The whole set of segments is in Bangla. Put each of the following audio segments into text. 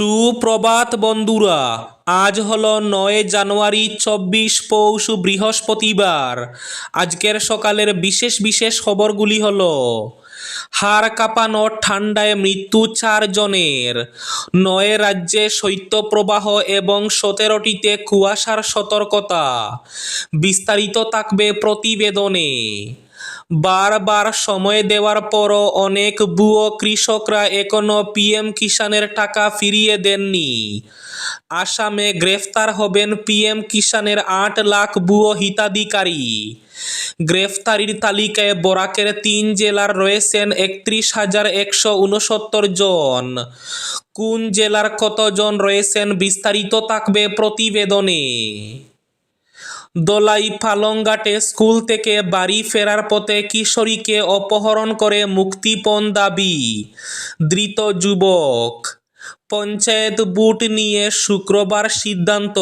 সুপ্রভাত বন্ধুরা, আজ হলো নয় জানুয়ারি চব্বিশ পৌষ বৃহস্পতিবার। আজকের সকালের বিশেষ বিশেষ খবরগুলি হলো, হাড় কাঁপানো ঠান্ডায় মৃত্যু চারজনের নয় রাজ্যে শৈত্যপ্রবাহ এবং সতেরোটিতে কুয়াশার সতর্কতা, বিস্তারিত থাকবে প্রতিবেদনে। বারবার সময় দেওয়ার পরও অনেক ভুয়ো কৃষকরা এখনও পিএম কিষানের টাকা ফিরিয়ে দেননি। আসামে গ্রেফতার হবেন পিএম কিষানের আট লাখ ভুয়ো হিতাধিকারী। গ্রেফতারির তালিকায় বরাকের তিন জেলার রয়েছেন একত্রিশ হাজার একশো উনসত্তর জন। কোন জেলার কতজন রয়েছেন বিস্তারিত থাকবে প্রতিবেদনে। দোলাই পালংঘাটে স্কুল থেকে বাড়ি ফেরার পথে কিশোরীকে অপহরণ করে মুক্তিপণ দাবি। ধৃত যুবক, পঞ্চায়েত বুট নিয়ে শুক্রবার সিদ্ধান্ত,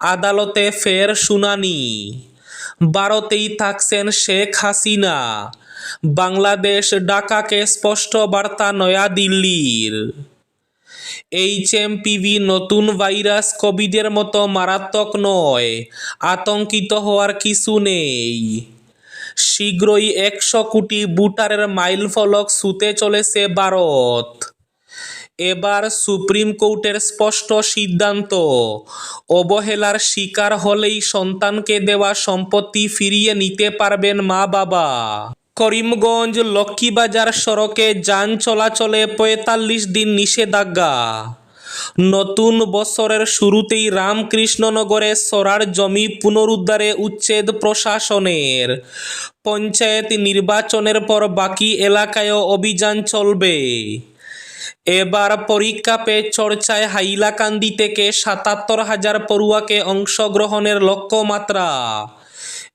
আদালতে ফের শুনানি। ভারতেই থাকছেন শেখ হাসিনা। বাংলাদেশ ঢাকাকে স্পষ্ট বার্তা নয়াদিল্লির এইচএমপিভি নতুন ভাইরাস কোভিডের মতো মারাত্মক নয়। আতঙ্কিত হওয়ার কিছু নেই। শীঘ্রই একশো কোটি বুটারের মাইলফলক ছুঁতে চলেছে ভারত। এবার সুপ্রিম কোর্টের স্পষ্ট সিদ্ধান্ত, অবহেলার শিকার হলেই সন্তানকে দেওয়া সম্পত্তি ফিরিয়ে নিতে পারবেন মা বাবা করিমগঞ্জ লক্ষ্মীবাজার সড়কে যান চলাচলে পঁয়তাল্লিশ দিন নিষেধাজ্ঞা। নতুন বছরের শুরুতেই রামকৃষ্ণনগরে সরার জমি পুনরুদ্ধারে উচ্ছেদ প্রশাসনের। পঞ্চায়েত নির্বাচনের পর বাকি এলাকায়ও অভিযান চলবে। এবার পরীক্ষা পে চর্চায় হাইলাকান্দি থেকে সাতাত্তর হাজার পড়ুয়াকে অংশগ্রহণের লক্ষ্যমাত্রা।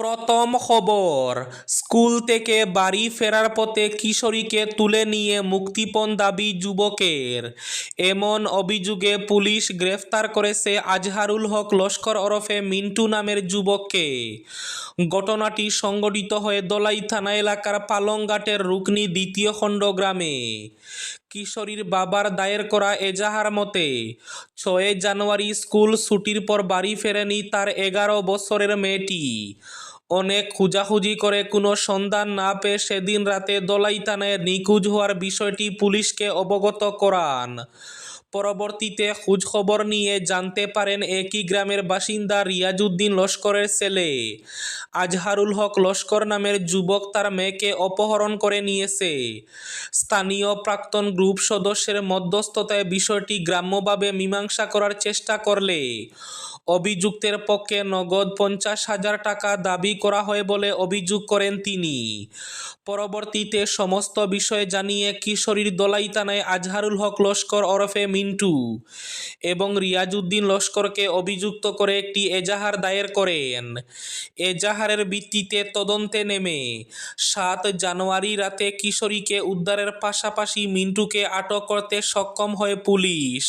প্রথম খবর, স্কুল থেকে বাড়ি ফেরার পথে কিশোরীকে তুলে নিয়ে মুক্তিপণ দাবি যুবকের। এমন অভিযোগে পুলিশ গ্রেফতার করেছে আজহারুল হক লস্কর ওরফে মিন্টু নামের যুবককে। ঘটনাটি সংগঠিত হয়ে দলাই থানা এলাকার পালংঘাটের রুকনি দ্বিতীয় খণ্ড গ্রামে। কিশোরীর বাবার দায়ের করা এজাহার মতে, ছয় জানুয়ারি স্কুল ছুটির পর বাড়ি ফেরেনি তার এগারো বছরের মেয়েটি। অনেক খোঁজাখুঁজি করে কোনো সন্ধান না পেয়ে সেদিন রাতে দলাই থানায় নিখোঁজ হওয়ার বিষয়টি পুলিশকে অবগত করান। পরবর্তীতে খোঁজখবর নিয়ে জানতে পারেন একই গ্রামের বাসিন্দা রিয়াজউদ্দিন লস্করের ছেলে। আজহারুল হক লস্কর নামের যুবক তার মেয়েকে অপহরণ করে নিয়েছে। স্থানীয় প্রাক্তন গ্রুপ সদস্যের মধ্যস্থতায় বিষয়টি গ্রাম্যভাবে মীমাংসা করার চেষ্টা করলে অভিযুক্তের পক্ষে নগদ পঞ্চাশ হাজার টাকা দাবি করা হয় বলে অভিযোগ করেন তিনি। পরবর্তীতে সমস্ত বিষয় জানিয়ে কিশোরীর দলাই থানায় আজহারুল হক লস্কর ওরফে মিন্টু এবং রিয়াজউদ্দিন লস্করকে অভিযুক্ত করে একটি এজাহার দায়ের করেন। এজাহারের ভিত্তিতে তদন্তে নেমে সাত জানুয়ারি রাতে কিশোরীকে উদ্ধারের পাশাপাশি মিন্টুকে আটক করতে সক্ষম হয় পুলিশ।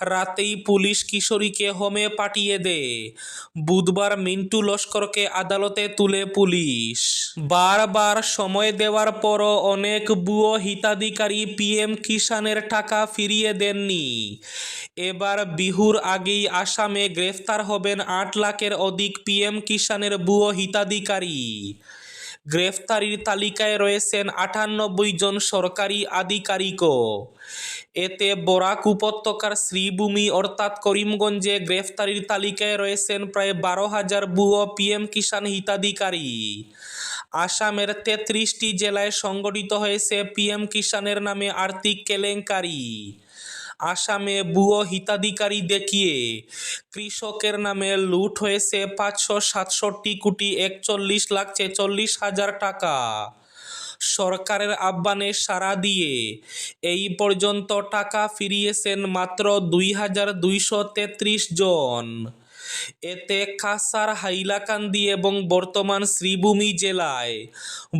রাতেই পুলিশ কিশোরীকে হোমে পাঠিয়ে দেয়। বুধবার মিন্টু লস্করকে আদালতে তুলে পুলিশ। বারবার সময় দেওয়ার পরও অনেক ভুয়ো হিতাধিকারী পিএম কিষানের টাকা ফিরিয়ে দেননি। এবার বিহুর আগেই আসামে গ্রেফতার হবেন আট লাখের অধিক পিএম কিষানের ভুয়ো হিতাধিকারী। গ্রেফতারির তালিকায় রয়েছেন আটানব্বই জন সরকারি আধিকারিকও। এতে বরাক উপত্যকার শ্রীভূমি অর্থাৎ করিমগঞ্জে গ্রেফতারির তালিকায় রয়েছেন প্রায় বারো হাজার ভুয়ো পিএম কিষাণ হিতাধিকারী। আসামের তেত্রিশটি জেলায় সংগঠিত হয়েছে পিএম কিষাণের নামে আর্থিক কেলেঙ্কারি। আসামে ভুয়ো হিতাধিকারী দেখিয়ে। কৃষকের নামে লুট হয়েছে পাঁচশো সাতষট্টি কোটি একচল্লিশ লাখ ছেচল্লিশ হাজার টাকা। সরকারের আহ্বানে সাড়া দিয়ে। এই পর্যন্ত টাকা ফিরিয়েছেন মাত্র দুই হাজার দুইশো তেত্রিশ জন। এতে কাসার হাইলাকান্দি এবং বর্তমান শ্রীভূমি জেলায়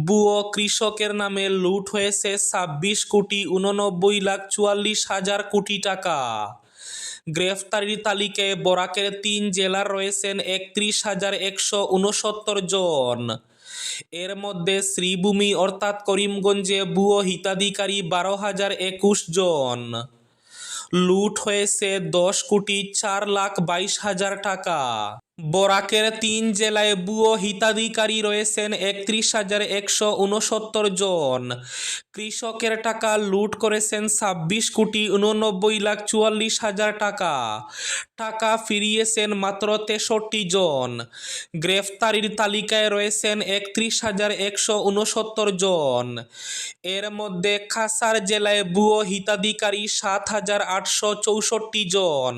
বুয়ো কৃষকের নামে লুট হয়েছে ছাব্বিশ কোটি উননব্বই লাখ চুয়াল্লিশ হাজার কোটি টাকা। গ্রেফতারির তালিকায় বরাকের তিন জেলার রয়েছেন একত্রিশ হাজার একশো উনসত্তর জন। এর মধ্যে শ্রীভূমি অর্থাৎ করিমগঞ্জে ভুয়ো হিতাধিকারী বারো হাজার একুশ জন। লুট হয়েছে দশ কোটি চার লাখ বাইশ হাজার টাকা। বরাকের তিন জেলায় ভুয়ো হিতাধিকারী রয়েছেন একত্রিশ হাজার একশো উনসত্তর জন। কৃষকের টাকা লুট করেছেন ছাব্বিশ কোটি উননব্বই লাখ চুয়াল্লিশ হাজার টাকা। টাকা ফিরিয়েছেন মাত্র তেষট্টি জন। গ্রেফতারির তালিকায় রয়েছেন একত্রিশ হাজার একশো উনসত্তর জন। এর মধ্যে খাসার জেলায় ভুয়ো হিতাধিকারী সাত হাজার আটশো চৌষট্টি জন।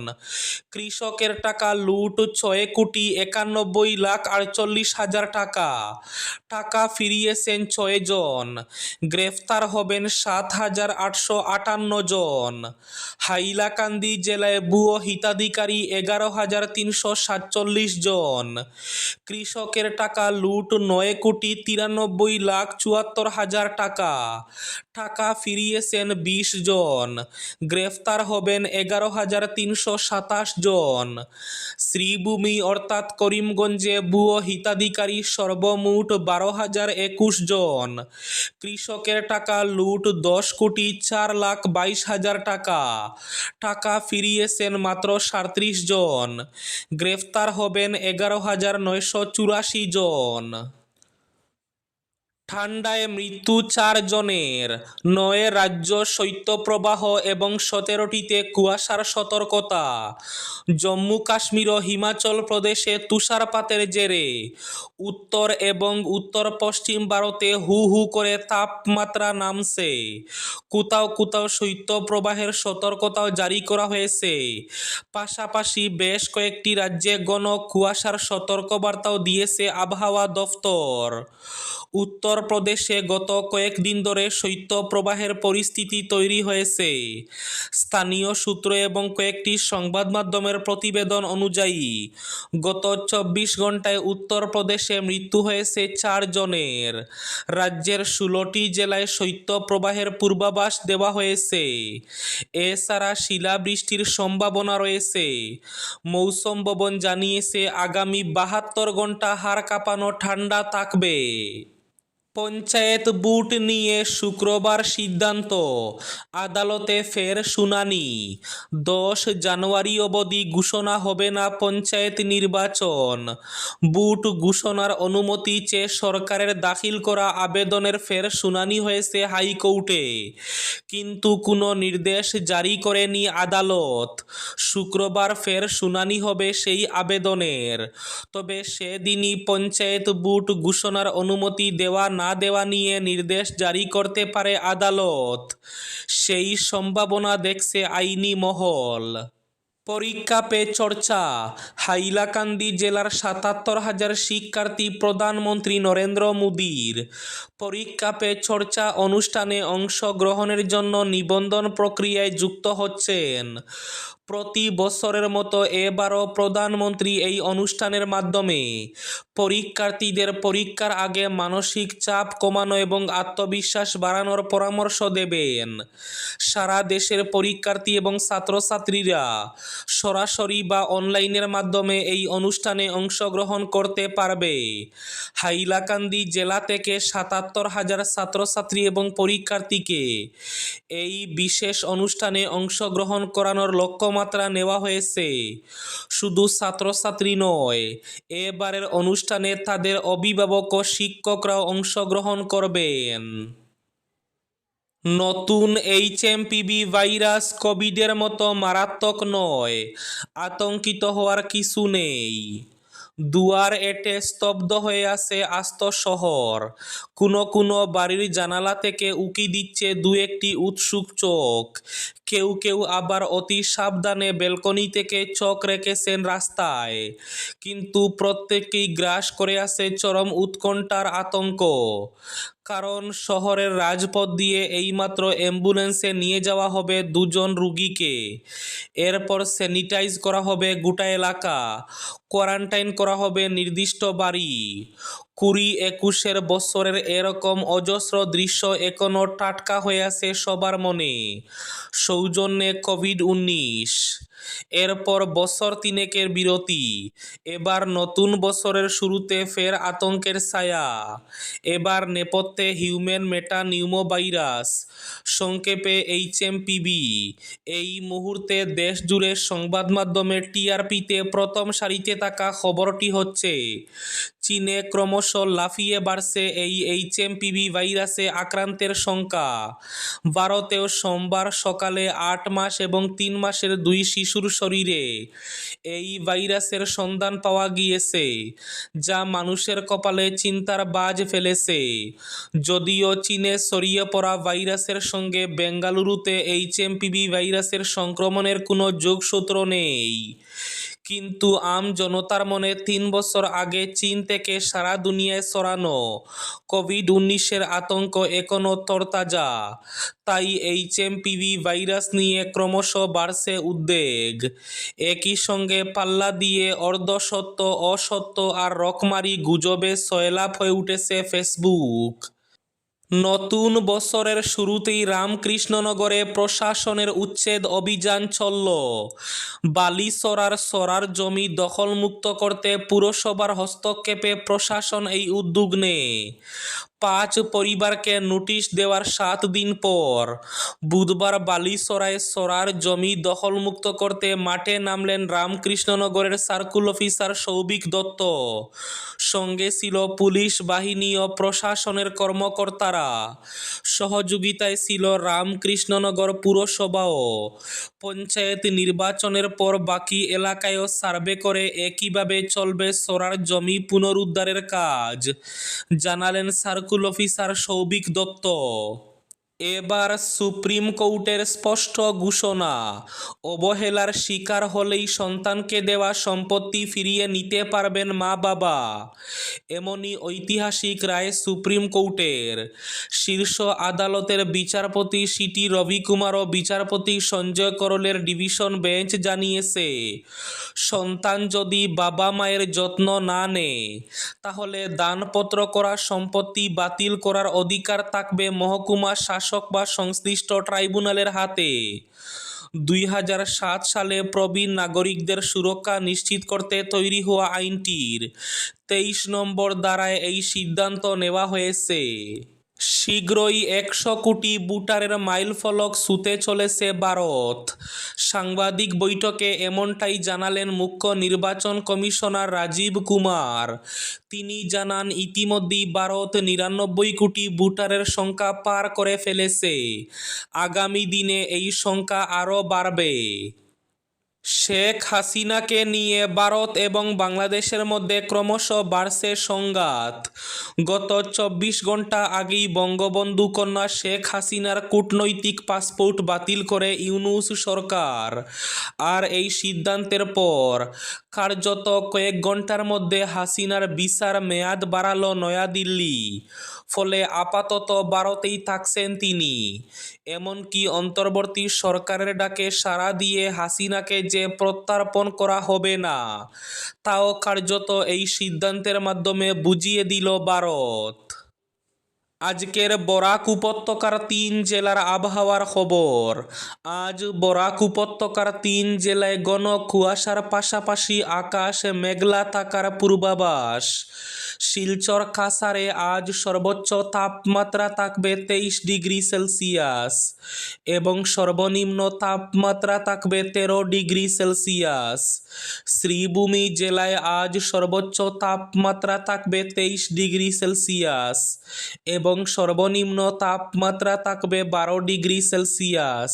কৃষকের টাকা লুট ছয় কোটি একানব্বই লাখ আটচল্লিশ হাজার টাকা। টাকা ফিরিয়েছেন ছয় জন। গ্রেফতার হবেন সাত হাজার আটশো আটান্ন জন। হাইলাকান্দি জেলায় ভুয়ো হিতাধিকারী এগারো হাজার তিনশো সাতচল্লিশ জন। কৃষকের টাকা লুট নয় কোটি তিরানব্বই লাখ চুয়াত্তর হাজার টাকা। টাকা ফিরিয়েছেন বিশ জন। গ্রেফতার হবেন এগারো হাজার তিনশো সাতাশ জন। শ্রীভূমি অর্থাৎ করিমগঞ্জে ভুয়ো হিতাধিকারী সর্বমোট বারো হাজার একুশ জন। কৃষকের টাকা লুট দশ কোটি চার লাখ বাইশ হাজার টাকা। টাকা ফিরিয়েছেন মাত্র সাঁত্রিশ জন। গ্রেফতার হবেন এগারো হাজার নয়শো চুরাশি জন। ঠান্ডায় মৃত্যু চার জনের নয় রাজ্য শৈত্যপ্রবাহ এবং সতেরোটিতে কুয়াশার সতর্কতা। জম্মু কাশ্মীর ও হিমাচল প্রদেশে তুষারপাতের জেরে। উত্তর এবং উত্তর পশ্চিম ভারতে হু হু করে তাপমাত্রা নামছে। কোথাও কোথাও শৈত্যপ্রবাহের সতর্কতাও জারি করা হয়েছে। পাশাপাশি বেশ কয়েকটি রাজ্যে গণ কুয়াশার সতর্কবার্তাও দিয়েছে আবহাওয়া দফতর। উত্তরপ্রদেশে গত কয়েকদিন ধরে শৈত্যপ্রবাহের পরিস্থিতি তৈরি হয়েছে। স্থানীয় সূত্র এবং কয়েকটি সংবাদ মাধ্যমের প্রতিবেদন অনুযায়ী, গত চব্বিশ ঘন্টায় উত্তরপ্রদেশে মৃত্যু হয়েছে চার জনের। রাজ্যের ষোলোটি জেলায় শৈত্যপ্রবাহের পূর্বাভাস দেওয়া হয়েছে। এছাড়া শিলাবৃষ্টির সম্ভাবনা রয়েছে। মৌসুম ভবন জানিয়েছে, আগামী বাহাত্তর ঘণ্টা হাড় কাঁপানো ঠান্ডা থাকবে। পঞ্চায়েত বুট নিয়ে শুক্রবার সিদ্ধান্ত, আদালতে ফের শুনানি। দশ জানুয়ারি অবধি ঘোষণা হবে না পঞ্চায়েত নির্বাচন। বুট ঘোষণার অনুমতি চেয়ে সরকারের দাখিল করা আবেদনের ফের শুনানি হয়েছে হাইকোর্টে। কিন্তু কোনো নির্দেশ জারি করেনি আদালত। শুক্রবার ফের শুনানি হবে সেই আবেদনের। তবে সেদিনই পঞ্চায়েত বুট ঘোষণার অনুমতি দেওয়া না দেওয়া নিয়ে নির্দেশ জারি করতে পারে আদালত। সেই সম্ভাবনা দেখছে আইনি মহল। পরীক্ষা পে চর্চা। হাইলাকান্দি জেলার সাতাত্তর হাজার শিক্ষার্থী প্রধানমন্ত্রী নরেন্দ্র মোদীর পরীক্ষা পে চর্চা অনুষ্ঠানে অংশগ্রহণের জন্য নিবন্ধন প্রক্রিয়ায় যুক্ত হচ্ছেন। প্রতি বছরের মতো এবারও প্রধানমন্ত্রী এই অনুষ্ঠানের মাধ্যমে। পরীক্ষার্থীদের পরীক্ষার আগে মানসিক চাপ কমানো এবং আত্মবিশ্বাস বাড়ানোর পরামর্শ দেবেন। সারা দেশের পরীক্ষার্থী এবং ছাত্রছাত্রীরা সরাসরি বা অনলাইনের মাধ্যমে এই অনুষ্ঠানে অংশগ্রহণ করতে পারবে। হাইলাকান্দি জেলা থেকে সাতাত্তর হাজার ছাত্রছাত্রী এবং পরীক্ষার্থীকে এই বিশেষ অনুষ্ঠানে অংশগ্রহণ করানোর লক্ষ্যমাত্রা নেওয়া হয়েছে। শুধু ছাত্রছাত্রী নয়, এবারের অনুষ্ঠানে তাদের অভিভাবক ও শিক্ষকরাও অংশগ্রহণ করবেন। নতুন এইচএমপিভি ভাইরাস কোভিডের মতো মারাত্মক নয়, আতঙ্কিত হওয়ার কিছু নেই। দুয়ার এটে স্তব্ধ হয়ে আছে আস্ত শহর। কোনো কোনো বাড়ির জানালা থেকে উকি দিচ্ছে দু একটি উৎসুক চোখ। কেউ কেউ আবার অতি সাবধানে ব্যালকনি থেকে চোখ রেখেছেন রাস্তায়। কিন্তু প্রত্যেকেই গ্রাস করে আছে চরম উৎকণ্ঠার আতঙ্ক। কারণ শহরের রাজপথ দিয়ে এইমাত্র অ্যাম্বুলেন্সে নিয়ে যাওয়া হবে দুজন রুগীকে। এরপর স্যানিটাইজ করা হবে গোটা এলাকা। কোয়ারেন্টাইন করা হবে নির্দিষ্ট বাড়ি। কুড়ি একুশের বছরের এরকম অজস্র দৃশ্য এখনও টাটকা হয়ে আছে সবার মনে। সৌজন্যে কোভিড উনিশ এরপর বছর তিনেকের বিরতি। এবার নতুন বছরের শুরুতে ফের আতঙ্কের ছায়া। এবার নেপথ্যে হিউম্যান মেটা নিউমোভাইরাস। সংক্ষেপে এইচএমপিভি এই মুহূর্তে দেশ জুড়ে সংবাদ মাধ্যমে টিআরপিতে প্রথম সারিতে থাকা খবরটি হচ্ছে চীনে ক্রমশ লাফিয়ে বাড়ছে এই এইচএমপিভি ভাইরাসে আক্রান্তের সংখ্যা। ভারতেও সোমবার সকালে আট মাস এবং তিন মাসের দুই শিশুর শরীরে এই ভাইরাসের সন্ধান পাওয়া গিয়েছে, যা মানুষের কপালে চিন্তার বাজ ফেলেছে। যদিও চীনে ছড়িয়ে পড়া ভাইরাসের সঙ্গে বেঙ্গালুরুতে এইচএমপিভি ভাইরাসের সংক্রমণের কোনো যোগসূত্র নেই। কিন্তু আম জনতার মনে তিন বছর আগে চীন থেকে সারা দুনিয়ায় ছড়ানো কোভিড উনিশের আতঙ্ক এখনও তরতাজা। তাই এইচএমপিভি ভাইরাস নিয়ে ক্রমশ বাড়ছে উদ্বেগ। একই সঙ্গে পাল্লা দিয়ে অর্ধসত্য অসত্য আর রকমারি গুজবে সয়লাভ হয়ে উঠেছে ফেসবুক। নতুন বছরের শুরুতেই রামকৃষ্ণনগরে প্রশাসনের উচ্ছেদ অভিযান চলল। বালিসরার সরার জমি দখলমুক্ত করতে পুরসভার হস্তক্ষেপে প্রশাসন এই উদ্যোগ নেয়। পাঁচ পরিবারকে নোটিশ দেওয়ার সাত দিন পর বুধবার বালিসরায় সরার জমি দখলমুক্ত করতে মাঠে নামলেন রামকৃষ্ণনগরের সার্কুল অফিসার সৌভিক দত্ত। সঙ্গে ছিল পুলিশ বাহিনী ও প্রশাসনের কর্মকর্তারা। সহযোগিতায় ছিল রামকৃষ্ণনগর পুরসভাও। পঞ্চায়েত নির্বাচনের পর বাকি এলাকায়ও সার্ভে করে একইভাবে চলবে সরার জমি পুনরুদ্ধারের কাজ, জানালেন সার্কুল অফিসার সৌভিক দত্ত এবার সুপ্রিম কোর্টের স্পষ্ট ঘোষণা। অবহেলার শিকার হলেই সন্তানকে দেওয়া সম্পত্তি ফিরিয়ে নিতে পারবেন মা বাবা। এমনই ঐতিহাসিক রায় সুপ্রিম কোর্টের। শীর্ষ আদালতের বিচারপতি সিটি রবিকুমার ও বিচারপতি সঞ্জয় করলের ডিভিশন বেঞ্চ জানিয়েছে, সন্তান যদি বাবা মায়ের যত্ন না নেয়, তাহলে দানপত্র করা সম্পত্তি বাতিল করার অধিকার থাকবে মহকুমা শাসক বা সংশ্লিষ্ট ট্রাইব্যুনালের হাতে। দুই হাজার সাত সালে প্রবীণ নাগরিকদের সুরক্ষা নিশ্চিত করতে তৈরি হওয়া আইনটির তেইশ নম্বর দ্বারায় এই সিদ্ধান্ত নেওয়া হয়েছে। শীঘ্রই একশো কোটি বুটারের মাইলফলক ছুঁতে চলেছে ভারত। সাংবাদিক বৈঠকে এমনটাই জানালেন মুখ্য নির্বাচন কমিশনার রাজীব কুমার। তিনি জানান, ইতিমধ্যেই ভারত নিরানব্বই কোটি ভোটারের সংখ্যা পার করে ফেলেছে। আগামী দিনে এই সংখ্যা আরও বাড়বে। শেখ হাসিনাকে নিয়ে ভারত এবং বাংলাদেশের মধ্যে ক্রমশ বাড়ছে সংঘাত। গত চব্বিশ ঘণ্টা আগেই বঙ্গবন্ধু কন্যা শেখ হাসিনার কূটনৈতিক পাসপোর্ট বাতিল করে ইউনুস সরকার। আর এই সিদ্ধান্তের পর কার্যত কয়েক ঘণ্টার মধ্যে হাসিনার ভিসার মেয়াদ বাড়ালো নয়াদিল্লি। ফলে আপাতত ভারতেই থাকছেন তিনি। এমনকি অন্তর্বর্তী সরকারের ডাকে সাড়া দিয়ে হাসিনাকে যে প্রত্যার্পণ করা হবে না, তাও কার্যত এই সিদ্ধান্তের মাধ্যমে বুঝিয়ে দিল ভারত। আজকের বরাক উপত্যকার তিন জেলার আবহাওয়ার খবর। আজ বরাক উপত্যকার তিন জেলায় ঘন কুয়াশার পাশাপাশি আকাশ মেঘলা থাকার পূর্বাভাস। শিলচর কাসারে আজ সর্বোচ্চ তাপমাত্রা থাকবে তেইশ ডিগ্রি সেলসিয়াস এবং সর্বনিম্ন তাপমাত্রা থাকবে তেরো ডিগ্রি সেলসিয়াস। শ্রীভূমি জেলায় আজ সর্বোচ্চ তাপমাত্রা থাকবে তেইশ ডিগ্রি সেলসিয়াস এবং সর্বনিম্ন তাপমাত্রা থাকবে বারো ডিগ্রি সেলসিয়াস।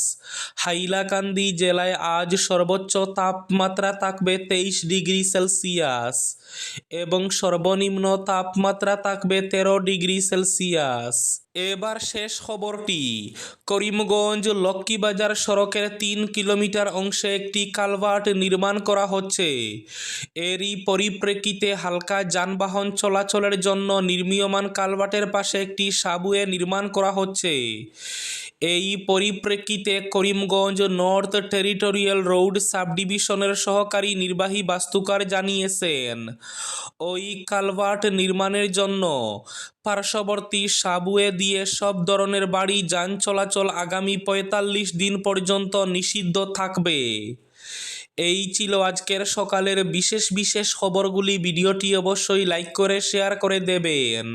হাইলাকান্দি জেলায় আজ সর্বোচ্চ তাপমাত্রা থাকবে তেইশ ডিগ্রি সেলসিয়াস এবং সর্বনিম্ন তাপমাত্রা থাকবে তেরো ডিগ্রি সেলসিয়াস। এবার শেষ খবরটি। করিমগঞ্জ লক্ষ্মীবাজার সড়কের তিন কিলোমিটার অংশে একটি কালভার্ট নির্মাণ করা হচ্ছে। এরই পরিপ্রেক্ষিতে হালকা যানবাহন চলাচলের জন্য নির্মীয়মান কালভার্টের পাশে একটি সাবওয়ে নির্মাণ করা হচ্ছে। এই পরিপ্রেক্ষিতে Karimganj north territorial road sub ডিভিশনের সহকারী নির্বাহী বাস্তুকার জানিয়েছেন, ওই কালভার্ট নির্মাণের জন্য পার্শ্ববর্তী সাবুয়ে সাবওয়ে দিয়ে সব ধরনের বাড়ি, যান চলাচল আগামী পঁয়তাল্লিশ দিন পর্যন্ত নিষিদ্ধ থাকবে। এই ছিল আজকের সকালের বিশেষ বিশেষ খবরগুলি। ভিডিওটি অবশ্যই লাইক করে, শেয়ার করে দেবেন।